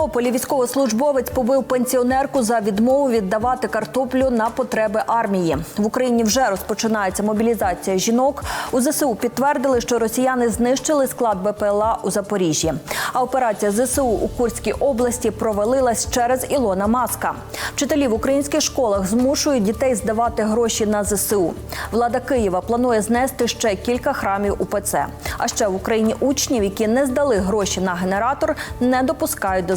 Тернополі військовослужбовець побив пенсіонерку за відмову віддавати картоплю на потреби армії. В Україні вже розпочинається мобілізація жінок. У ЗСУ підтвердили, що росіяни знищили склад БПЛА у Запоріжжі. А операція ЗСУ у Курській області провалилась через Ілона Маска. Вчителі в українських школах змушують дітей здавати гроші на ЗСУ. Влада Києва планує знести ще кілька храмів УПЦ. А ще в Україні учнів, які не здали гроші на генератор, не допускають до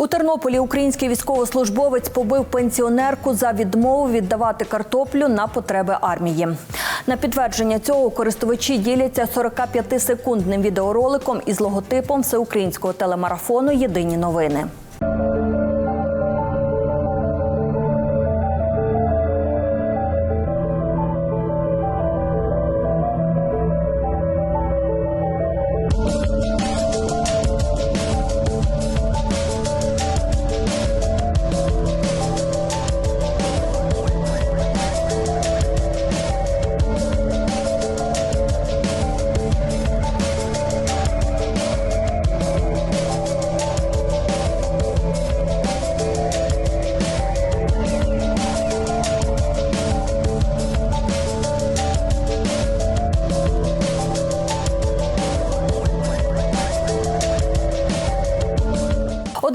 У Тернополі український військовослужбовець побив пенсіонерку за відмову віддавати картоплю на потреби армії. На підтвердження цього користувачі діляться 45-секундним відеороликом із логотипом всеукраїнського телемарафону Єдині новини.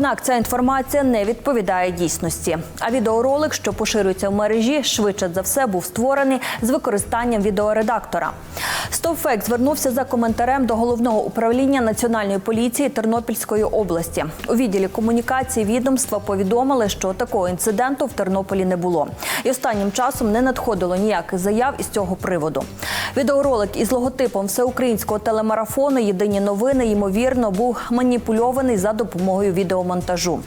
Однак ця інформація не відповідає дійсності. А відеоролик, що поширюється в мережі, швидше за все був створений з використанням відеоредактора. Стовфек звернувся за коментарем до головного управління національної поліції Тернопільської області. У відділі комунікації відомства повідомили, що такого інциденту в Тернополі не було. І останнім часом не надходило ніяких заяв із цього приводу. Відеоролик із логотипом всеукраїнського телемарафону Єдині новини ймовірно був маніпульований за допомогою відеомонтажу.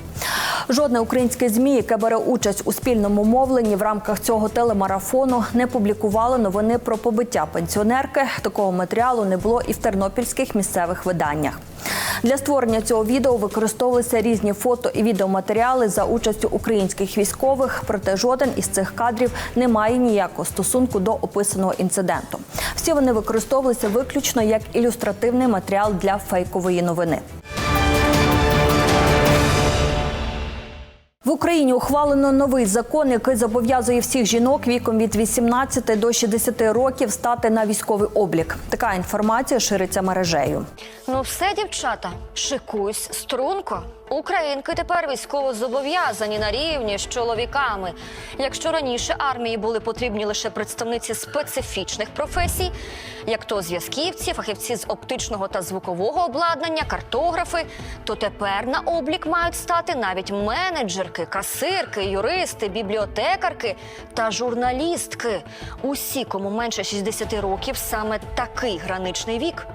Жодне українське змі, яке бере участь у спільному мовленні в рамках цього телемарафону, не публікувало новини про побиття пенсіонерки. Такого матеріалу не було і в тернопільських місцевих виданнях. Для створення цього відео використовувалися різні фото і відеоматеріали за участю українських військових. Проте жоден із цих кадрів не має ніякого стосунку до описаного інциденту. Всі вони використовувалися виключно як ілюстративний матеріал для фейкової новини. Україні ухвалено новий закон, який зобов'язує всіх жінок віком від 18 до 60 років стати на військовий облік. Така інформація шириться мережею. Ну все, дівчата, шикусь струнко. Українки тепер військово зобов'язані на рівні з чоловіками. Якщо раніше армії були потрібні лише представниці специфічних професій, як то зв'язківці, фахівці з оптичного та звукового обладнання, картографи, то тепер на облік мають стати навіть менеджерки, касирки, юристи, бібліотекарки та журналістки. Усі, кому менше 60 років, саме такий граничний вік.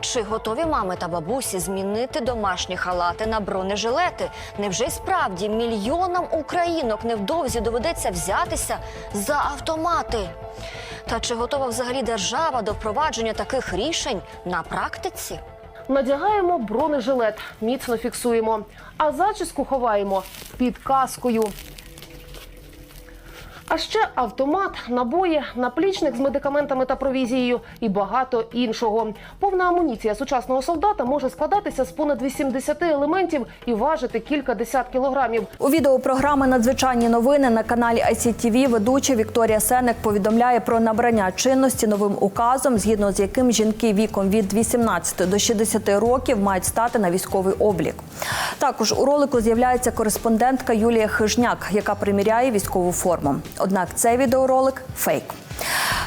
Чи готові мами та бабусі змінити домашні халати на бронежилети? Невже справді мільйонам українок невдовзі доведеться взятися за автомати? Та чи готова взагалі держава до впровадження таких рішень на практиці? Надягаємо бронежилет, міцно фіксуємо, а зачіску ховаємо під каскою. А ще автомат, набої, наплічник з медикаментами та провізією і багато іншого. Повна амуніція сучасного солдата може складатися з понад 80 елементів і важити кілька десят кілограмів. У відео програми Надзвичайні новини на каналі ICTV ведуча Вікторія Сенек повідомляє про набрання чинності новим указом, згідно з яким жінки віком від 18 до 60 років мають стати на військовий облік. Також у ролику з'являється кореспондентка Юлія Хижняк, яка приміряє військову форму. Однак цей відеоролик фейк.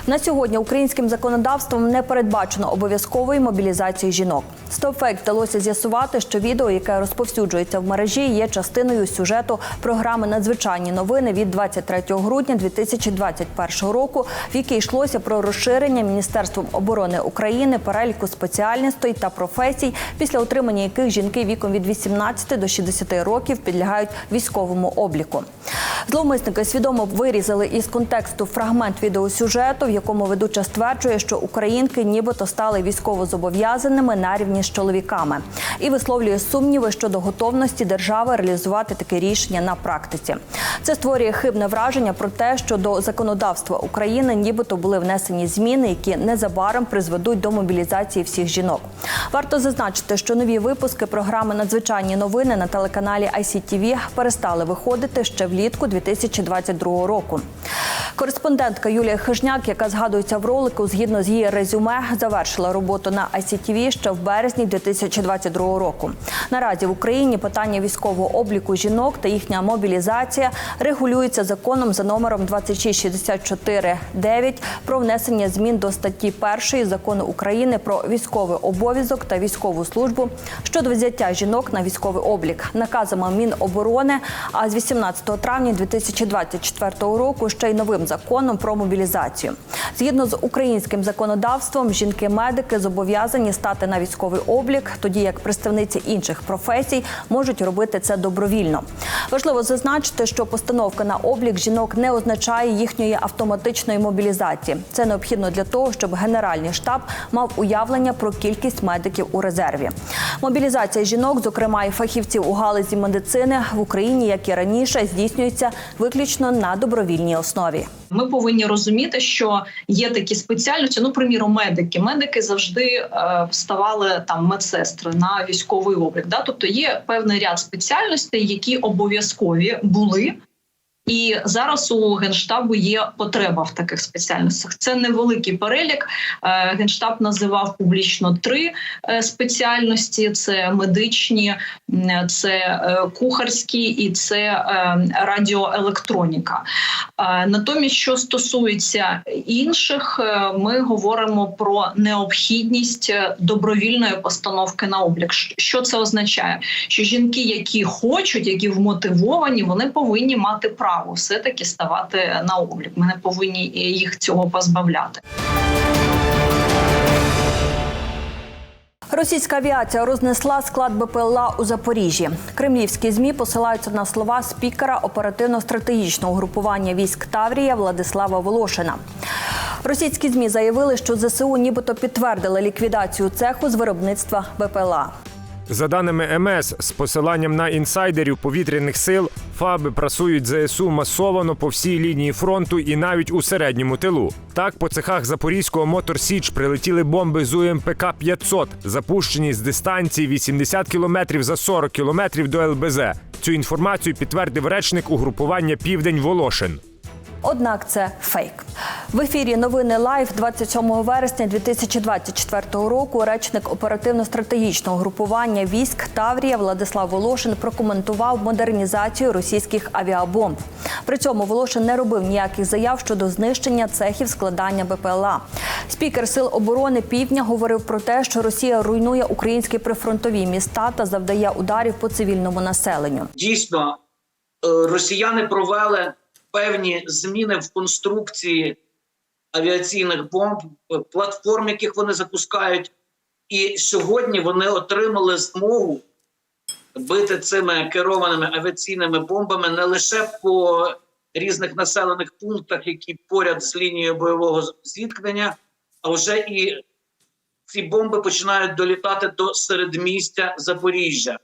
На сьогодні українським законодавством не передбачено обов'язкової мобілізації жінок. Стопфейк вдалося з'ясувати, що відео, яке розповсюджується в мережі, є частиною сюжету програми Надзвичайні новини від 23 грудня 2021 року, в якій йшлося про розширення Міністерством оборони України переліку спеціальностей та професій, після отримання яких жінки віком від 18 до 60 років підлягають військовому обліку. Зловмисники свідомо вирізали із контексту фрагмент відеосюжету, в якому ведуча стверджує, що українки нібито стали військовозобов'язаними на рівні з чоловіками і висловлює сумніви щодо готовності держави реалізувати таке рішення на практиці. Це створює хибне враження про те, що до законодавства України нібито були внесені зміни, які незабаром призведуть до мобілізації всіх жінок. Варто зазначити, що нові випуски програми Надзвичайні новини на телеканалі ICTV перестали виходити ще влітку 2022 року. Кореспондентка Юлія Хижняк, яка згадується в ролику, згідно з її резюме, завершила роботу на ICTV ще в березні 2022 року. Наразі в Україні питання військового обліку жінок та їхня мобілізація регулюється законом за номером 2664-9 про внесення змін до статті 1 закону України про військовий обов'язок та військову службу щодо взяття жінок на військовий облік наказами Міноборони. А з 18 травня 2024 року ще й новим законом про мобілізацію. Згідно з українським законодавством, жінки-медики зобов'язані стати на військовий облік, тоді як представниці інших професій можуть робити це добровільно. Важливо зазначити, що постановка на облік жінок не означає їхньої автоматичної мобілізації. Це необхідно для того, щоб Генеральний штаб мав уявлення про кількість медиків у резерві. Мобілізація жінок, зокрема і фахівців у галузі медицини, в Україні, як і раніше, здійснюється виключно на добровільній основі. Ми повинні розуміти, що є такі спеціальності. Ну, приміром, медики. Медики завжди е, вставали там медсестри на військовий облік. Да? Тобто є певний ряд спеціальностей, які обов'язкові були. І зараз у генштабу є потреба в таких спеціальностях. Це невеликий перелік. Е, Генштаб називав публічно три е, спеціальності: це медичні, це е, кухарські і це радіоелектроніка. Натомість, що стосується інших, е, ми говоримо про необхідність е, добровільної постановки на облік. Що це означає? Що жінки, які хочуть, які вмотивовані, вони повинні мати право все таки ставати на облік. Ми не повинні е, їх цього позбавляти. Російська авіація рознесла склад БПЛА у Запоріжжі. Кремлівські змі посилаються на слова спікера оперативно-стратегічного групування військ Таврія Владислава Волошина. Російські змі заявили, що ЗСУ нібито підтвердили ліквідацію цеху з виробництва БПЛА. За даними МС, з посиланням на інсайдерів повітряних сил, ФАБи прасують ЗСУ масовано по всій лінії фронту і навіть у середньому тилу. Так, по цехах Запорізького Мотор Січ прилетіли бомби з УМПК 500, запущені з дистанції 80 кілометрів за 40 кілометрів до ЛБЗ. Цю інформацію підтвердив речник угрупування Південь Волошин. Однак це фейк. В ефірі новини Лайв 27 вересня 2024 року. Речник оперативно-стратегічного групування військ Таврія Владислав Волошин прокоментував модернізацію російських авіабомб. При цьому Волошин не робив ніяких заяв щодо знищення цехів складання БПЛА. Спікер сил оборони Півдня говорив про те, що Росія руйнує українські прифронтові міста та завдає ударів по цивільному населенню. дійсно е, росіяни провели певні зміни в конструкції авіаційних бомб, е, платформ, яких вони запускають, і сьогодні вони отримали змогу бити цими керованими авіаційними бомбами не лише по різних населених пунктах, які поряд з лінією бойового зіткнення, а вже і ці бомби починають долітати до середмістя Запоріжжя.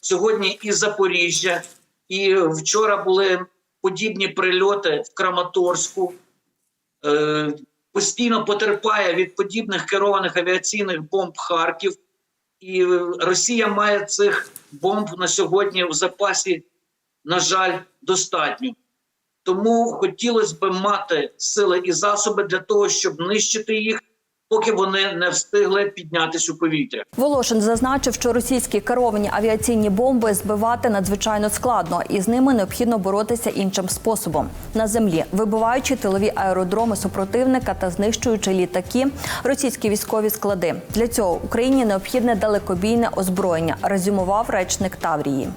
Сьогодні і Запоріжжя, і вчора були подібні прильоти в Краматорську. Е, постійно потерпає від подібних керованих авіаційних бомб Харків. І Росія має цих бомб на сьогодні в запасі, на жаль, достатньо. Тому хотілося б мати сили і засоби для того, щоб нищити їх, поки вони не встигли піднятися у повітря. Волошин зазначив, що російські керовані авіаційні бомби збивати надзвичайно складно, і з ними необхідно боротися іншим способом на землі, вибиваючи тилові аеродроми супротивника та знищуючи літаки, російські військові склади. Для цього Україні необхідне далекобійне озброєння, резюмував речник Таврії.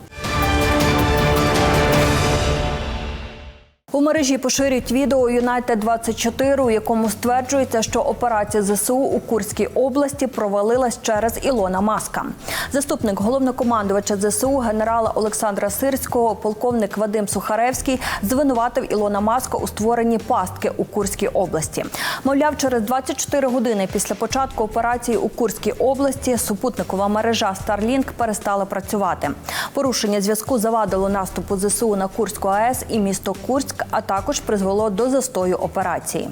У мережі поширюють відео Юнайтед 24 у якому стверджується, що операція ЗСУ у Курській області провалилась через Ілона Маска. Заступник головнокомандувача ЗСУ генерала Олександра Сирського, полковник Вадим Сухаревський, звинуватив Ілона Маска у створенні пастки у Курській області. Мовляв, через 24 години після початку операції у Курській області супутникова мережа Starlink перестала працювати. Порушення зв'язку завадило наступу ЗСУ на Курську АЕС і місто Курськ, а також призвело до застою операції.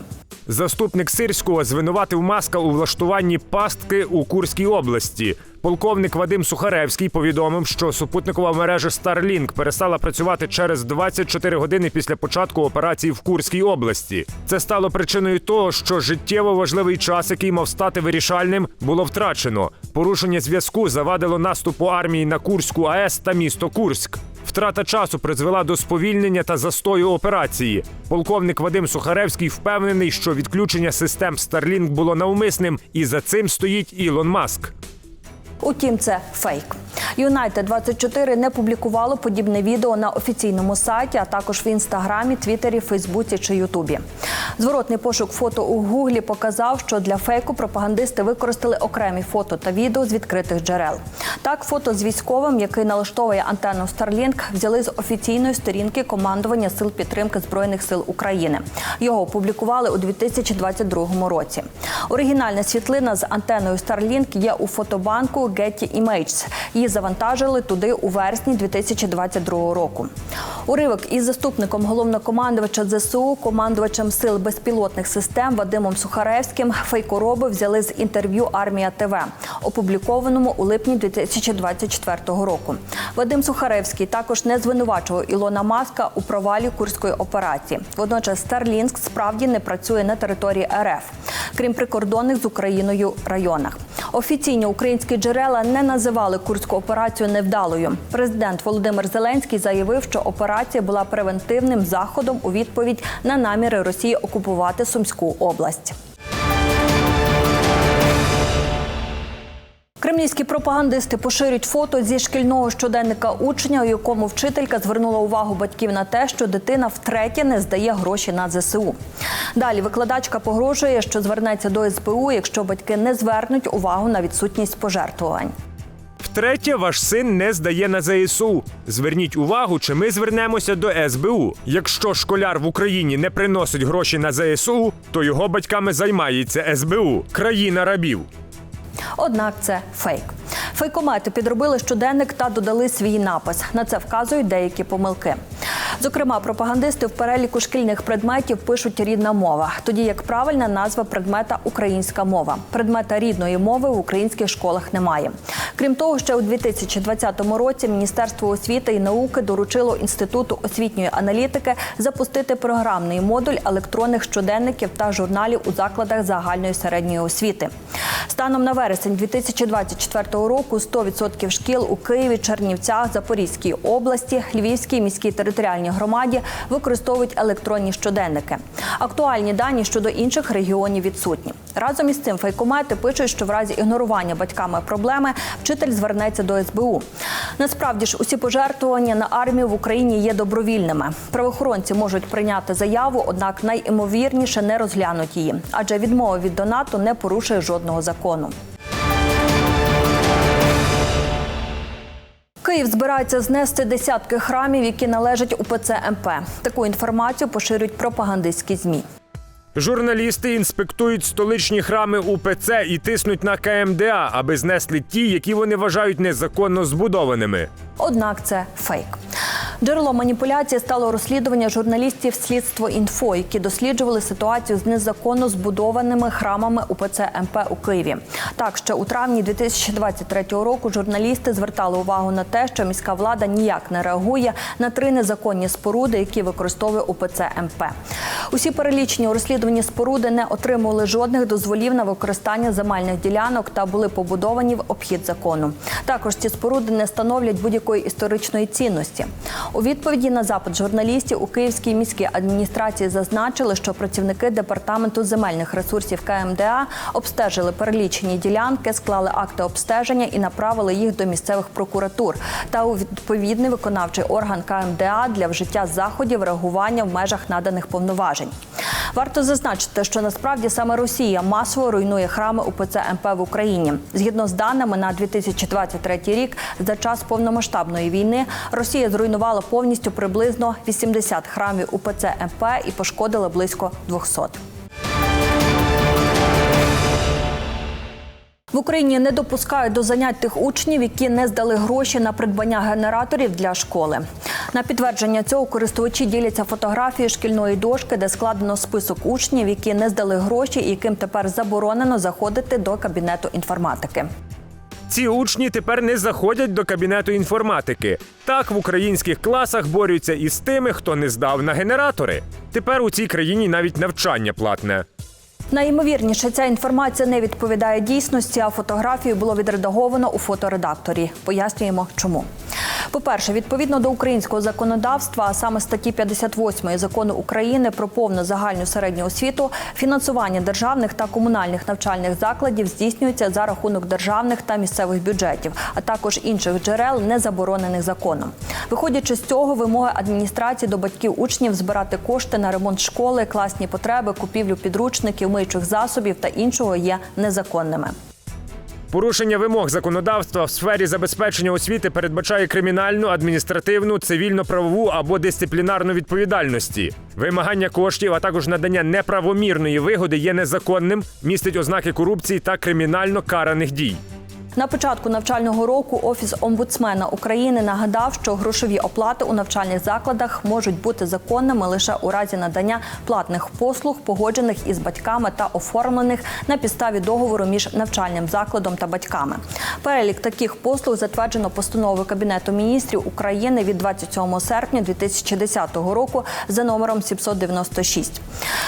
Заступник Сирського звинуватив Маска у влаштуванні пастки у Курській області. Полковник Вадим Сухаревський повідомив, що супутникова мережа Starlink перестала працювати через 24 години після початку операції в Курській області. Це стало причиною того, що життєво важливий час, який мав стати вирішальним, було втрачено. Порушення зв'язку завадило наступу армії на Курську АЕС та місто Курськ. Втрата часу призвела до сповільнення та застою операції. Полковник Вадим Сухаревський впевнений, що відключення систем Starlink було навмисним, і за цим стоїть Ілон Маск. Утім, це фейк. Юнайтед 24 не публікувало подібне відео на офіційному сайті, а також в інстаграмі, Твіттері, Фейсбуці чи Ютубі. Зворотний пошук фото у Гуглі показав, що для фейку пропагандисти використали окремі фото та відео з відкритих джерел. Так, фото з військовим, який налаштовує антенну Starlink, взяли з офіційної сторінки командування сил підтримки збройних сил України. Його опублікували у 2022 році. Оригінальна світлина з антеною Starlink є у фотобанку Getty Images. Її завантажили туди у вересні 2022 року. Уривок із заступником головнокомандувача ЗСУ, командувачем сил безпілотних систем Вадимом Сухаревським фейкороби взяли з інтерв'ю Армія ТВ, опублікованому у липні 2024 року. Вадим Сухаревський також не звинувачував Ілона Маска у провалі курської операції. Водночас Starlink справді не працює на території РФ, крім прикордонних з Україною районах. Офіційні українські джерела не називали курську операцію невдалою. Президент Володимир Зеленський заявив, що операція була превентивним заходом у відповідь на наміри Росії окупувати Сумську область. Кремлівські пропагандисти поширюють фото зі шкільного щоденника учня, у якому вчителька звернула увагу батьків на те, що дитина втретє не здає гроші на ЗСУ. Далі викладачка погрожує, що звернеться до СБУ, якщо батьки не звернуть увагу на відсутність пожертвувань. Втретє, ваш син не здає на ЗСУ. Зверніть увагу, чи ми звернемося до СБУ. Якщо школяр в Україні не приносить гроші на ЗСУ, то його батьками займається СБУ, країна рабів. Однак це фейк. Фейкомети підробили щоденник та додали свій напис. На це вказують деякі помилки. Зокрема, пропагандисти в переліку шкільних предметів пишуть рідна мова, тоді як правильна назва предмета українська мова. Предмета рідної мови в українських школах немає. Крім того, ще у 2020 році Міністерство освіти і науки доручило інституту освітньої аналітики запустити програмний модуль електронних щоденників та журналів у закладах загальної середньої освіти. Станом на вересень 2024 року 100% шкіл у Києві, Чернівцях, Запорізькій області, Львівській міській територіальній громаді використовують електронні щоденники. Актуальні дані щодо інших регіонів відсутні. Разом із цим фейкомети пишуть, що в разі ігнорування батьками проблеми вчитель звернеться до СБУ. Насправді ж усі пожертвування на армію в Україні є добровільними. Правоохоронці можуть прийняти заяву, однак найімовірніше не розглянуть її, адже відмова від донату не порушує жодного закону. Київ збирається знести десятки храмів, які належать УПЦ МП. Таку інформацію поширюють пропагандистські змі. Журналісти інспектують столичні храми УПЦ і тиснуть на КМДА, аби знесли ті, які вони вважають незаконно збудованими. Однак це фейк. Джерелом маніпуляції стало розслідування журналістів слідство інфо, які досліджували ситуацію з незаконно збудованими храмами УПЦ МП у Києві. Так, ще у травні 2023 року журналісти звертали увагу на те, що міська влада ніяк не реагує на три незаконні споруди, які використовує УПЦ МП. Усі перелічені у розслідуванні споруди не отримували жодних дозволів на використання земельних ділянок та були побудовані в обхід закону. Також ці споруди не становлять будь-якої історичної цінності. У відповіді на запит журналістів у Київській міській адміністрації зазначили, що працівники департаменту земельних ресурсів КМДА обстежили перелічені ділянки, склали акти обстеження і направили їх до місцевих прокуратур та у відповідний виконавчий орган КМДА для вжиття заходів реагування в межах наданих повноважень. Варто зазначити, що насправді саме Росія масово руйнує храми УПЦ МП в Україні. Згідно з даними на 2023 рік, за час повномасштабної війни Росія зруйнувала повністю приблизно 80 храмів УПЦ МП і пошкодила близько 200. В Україні не допускають до занять тих учнів, які не здали гроші на придбання генераторів для школи. На підтвердження цього користувачі діляться фотографії шкільної дошки, де складено список учнів, які не здали гроші і яким тепер заборонено заходити до кабінету інформатики. Ці учні тепер не заходять до кабінету інформатики. Так в українських класах борються із тими, хто не здав на генератори. Тепер у цій країні навіть навчання платне. Найімовірніше, ця інформація не відповідає дійсності, а фотографію було відредаговано у фоторедакторі. Пояснюємо, чому. По-перше, відповідно до українського законодавства, а саме статті 58 закону України про повну загальну середню освіту, фінансування державних та комунальних навчальних закладів здійснюється за рахунок державних та місцевих бюджетів, а також інших джерел, не заборонених законом. Виходячи з цього, вимоги адміністрації до батьків учнів збирати кошти на ремонт школи, класні потреби, купівлю підручників, мийчих засобів та іншого є незаконними. Порушення вимог законодавства в сфері забезпечення освіти передбачає кримінальну, адміністративну, цивільно-правову або дисциплінарну відповідальності. Вимагання коштів, а також надання неправомірної вигоди є незаконним, містить ознаки корупції та кримінально караних дій. На початку навчального року офіс омбудсмена України нагадав, що грошові оплати у навчальних закладах можуть бути законними лише у разі надання платних послуг, погоджених із батьками та оформлених на підставі договору між навчальним закладом та батьками. Перелік таких послуг затверджено постановою Кабінету міністрів України від 27 серпня 2010 року за номером 796.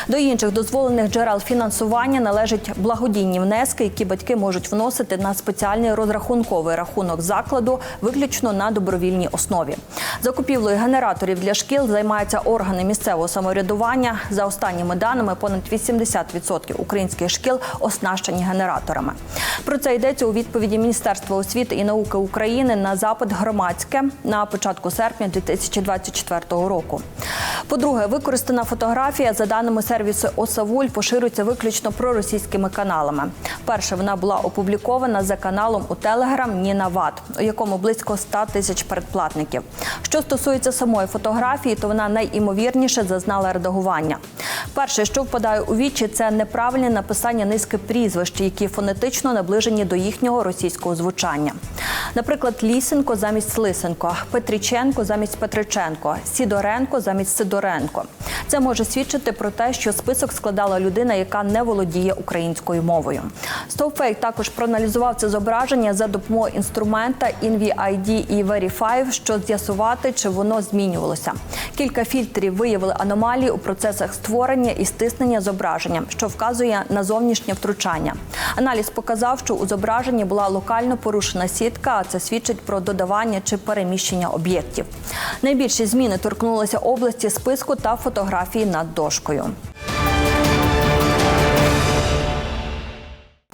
До інших дозволених джерел фінансування належать благодійні внески, які батьки можуть вносити на спеціальний розрахунковий рахунок закладу виключно на добровільній основі. Закупівлею генераторів для шкіл займаються органи місцевого самоврядування. За останніми даними, понад 80% українських шкіл оснащені генераторами. Про це йдеться у відповіді Міністерства освіти і науки України на запит громадське на початку серпня 2024 року. По-друге, використана фотографія за даними сервісу Осавуль поширюється виключно проросійськими каналами. Перша вона була опублікована за каналом у Телеграм Ніна Ват, у якому близько 100 тисяч передплатників. Що стосується самої фотографії, то вона найімовірніше зазнала редагування. Перше, що впадає у вічі, це неправильне написання низки прізвищ, які фонетично наближені до їхнього російського звучання. Наприклад, Лісенко замість Лисенко, Петріченко замість Петриченко, Сідоренко замість Сидоренко. Це може свідчити про те, що список складала людина, яка не володіє українською мовою. Стовфейк також проаналізував це зображення за допомогою інструмента InVID і Verify, щоб з'ясувати, чи воно змінювалося. Кілька фільтрів виявили аномалії у процесах створення і стиснення зображення, що вказує на зовнішнє втручання. Аналіз показав, що у зображенні була локально порушена сітка, а це свідчить про додавання чи переміщення об'єктів. Найбільші зміни торкнулися області списку та фотографії над дошкою.